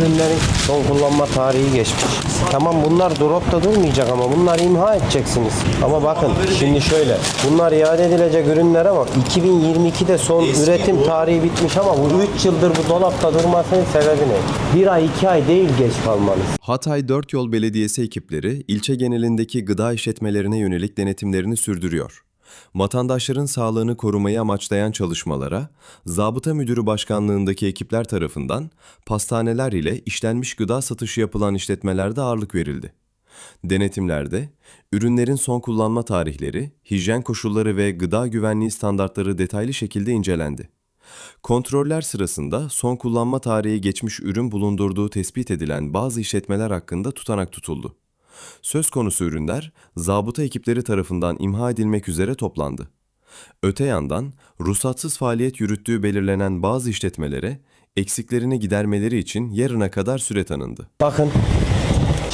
ürünlerin son kullanma tarihi geçmiş. Tamam bunlar dropta durmayacak ama bunları imha edeceksiniz. Ama bakın şimdi şöyle. Bunlar iade edilecek ürünler ama 2022'de son üretim tarihi bitmiş ama bu 3 yıldır bu dolapta durmasının sebebi ne? Bir ay 2 ay değil geç kalmanız. Hatay Dört Yol Belediyesi ekipleri ilçe genelindeki gıda işletmelerine yönelik denetimlerini sürdürüyor. Vatandaşların sağlığını korumayı amaçlayan çalışmalara, Zabıta Müdürü Başkanlığındaki ekipler tarafından pastaneler ile işlenmiş gıda satışı yapılan işletmelerde ağırlık verildi. Denetimlerde, ürünlerin son kullanma tarihleri, hijyen koşulları ve gıda güvenliği standartları detaylı şekilde incelendi. Kontroller sırasında son kullanma tarihi geçmiş ürün bulundurduğu tespit edilen bazı işletmeler hakkında tutanak tutuldu. Söz konusu ürünler zabıta ekipleri tarafından imha edilmek üzere toplandı. Öte yandan ruhsatsız faaliyet yürüttüğü belirlenen bazı işletmelere eksiklerini gidermeleri için yarına kadar süre tanındı. Bakın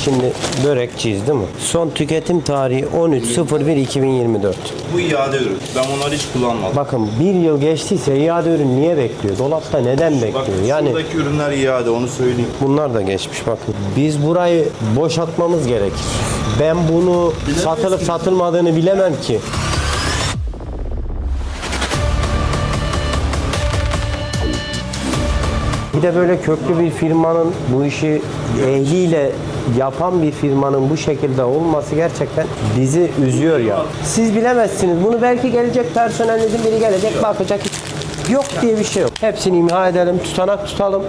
şimdi börekçiyiz değil mi? Son tüketim tarihi 13.01.2024. Bu iade ürün. Ben bunları hiç kullanmadım. Bakın bir yıl geçtiyse iade ürün niye bekliyor? Dolapta neden Bak bekliyor? Yani şuradaki ürünler iade onu söyleyeyim. bunlar da geçmiş bakın. Biz burayı boşaltmamız gerekir. Ben bunu satılıp satılmadığını bilemem ki. Bir de böyle köklü bir firmanın bu işi ehliyle yapan bir firmanın bu şekilde olması gerçekten bizi üzüyor ya. Siz bilemezsiniz. Bunu belki gelecek personelinizin biri gelecek bakacak yok diye bir şey yok. Hepsini imha edelim, tutanak tutalım.